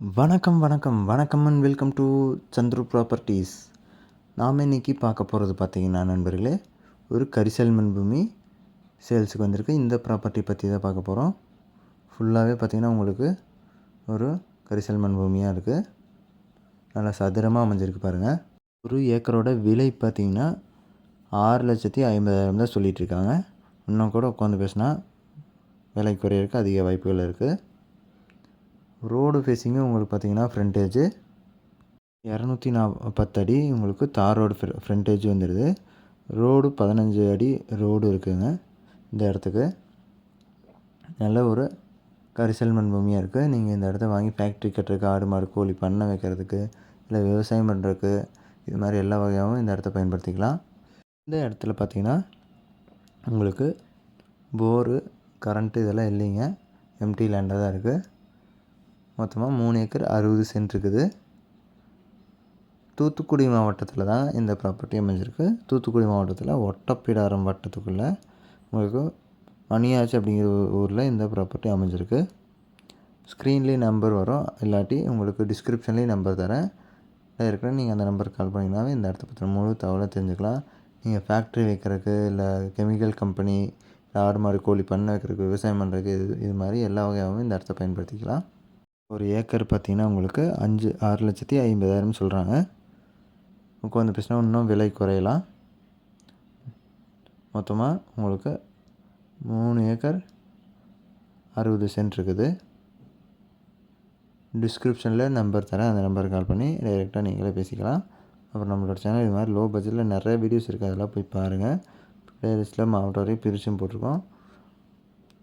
வணக்கம் வணக்கம். வணக்கம் and welcome to Chandru properties நாம் இன்னைக்கு பார்க்க போகிறது பார்த்தீங்கன்னா நண்பர்களே ஒரு கரிசல்மன் பூமி சேல்ஸுக்கு வந்திருக்கு. இந்த ப்ராப்பர்ட்டி பற்றி தான் பார்க்க போகிறோம் ஃபுல்லாகவே பார்த்திங்கன்னா உங்களுக்கு ஒரு கரிசல்மன் பூமியாக இருக்குது நல்லா சதுரமாக அமைஞ்சிருக்கு பாருங்கள் ஒரு ஏக்கரோட விலை பார்த்தீங்கன்னா ஆறு லட்சத்தி ஐம்பதாயிரம் தான் சொல்லிகிட்டு இருக்காங்க. இன்னும் கூட உட்காந்து பேசினா விலை குறையிறதுக்கு அதிக வாய்ப்புகள் இருக்குது ரோடு ஃபேஸிங்கும் உங்களுக்கு பார்த்தீங்கன்னா ஃப்ரண்டேஜு இரநூத்தி நா பத்தடி உங்களுக்கு தார் ரோடு ஃப்ரண்டேஜ் வந்துடுது ரோடு பதினஞ்சு அடி ரோடு இருக்குதுங்க இந்த இடத்துக்கு. நல்ல ஒரு கரிசல் மண் பூமியாக இருக்குது நீங்கள் இந்த இடத்த வாங்கி ஃபேக்ட்ரி கட்டுறதுக்கு ஆடு மாடு கோழி பண்ணை வைக்கிறதுக்கு இல்லை விவசாயம் பண்ணுறதுக்கு இது மாதிரி எல்லா வகையாகவும் இந்த இடத்த பயன்படுத்திக்கலாம். இந்த இடத்துல பார்த்தீங்கன்னா உங்களுக்கு போரு கரண்ட்டு இதெல்லாம் இல்லைங்க. எம்டி லேண்டாக தான் இருக்குது மொத்தமாக மூணு ஏக்கர் அறுபது சென்ட் இருக்குது. தூத்துக்குடி மாவட்டத்தில் தான் இந்த ப்ராப்பர்ட்டி அமைஞ்சிருக்கு. தூத்துக்குடி மாவட்டத்தில் ஒட்டப்பிடாரம் வட்டத்துக்குள்ளே உங்களுக்கு மணியாச்சி அப்படிங்கிற ஊரில் இந்த ப்ராப்பர்ட்டி அமைஞ்சிருக்கு. ஸ்க்ரீன்லேயும் நம்பர் வரும். இல்லாட்டி உங்களுக்கு டிஸ்கிரிப்ஷன்லேயும் நம்பர் தரேன். இருக்கிற நீங்கள் அந்த நம்பருக்கு கால் பண்ணிங்கனாவே இந்த இடத்த பற்றின முழு தகவலை தெரிஞ்சுக்கலாம். நீங்கள் ஃபேக்ட்ரி வைக்கிறதுக்கு இல்லை கெமிக்கல் கம்பெனி ஆடு மாடு கோழி பண்ணை வைக்கிறதுக்கு விவசாயம் பண்ணுறதுக்கு இது இது மாதிரி எல்லா வகையாகவும் இந்த இடத்த பயன்படுத்திக்கலாம். ஒரு ஏக்கர் பார்த்திங்கன்னா உங்களுக்கு அஞ்சு ஆறு லட்சத்தி ஐம்பதாயிரம் சொல்கிறாங்க உட்காந்து பேசினா இன்னும் விலை குறையலாம். மொத்தமாக உங்களுக்கு மூணு ஏக்கர் அறுபது சென்ட் இருக்குது. டிஸ்கிரிப்ஷனில் நம்பர் தரேன். அந்த நம்பருக்கு கால் பண்ணி டைரெக்டாக நீங்களே பேசிக்கலாம். அப்புறம் நம்மளோட சேனல் இது மாதிரி லோ பட்ஜெட்டில் நிறைய வீடியோஸ் இருக்குது அதெல்லாம் போய் பாருங்கள் பிளேலிஸ்ட்டில் மாவட்டம் வரையும் பிரிச்சும் போட்டிருக்கோம்.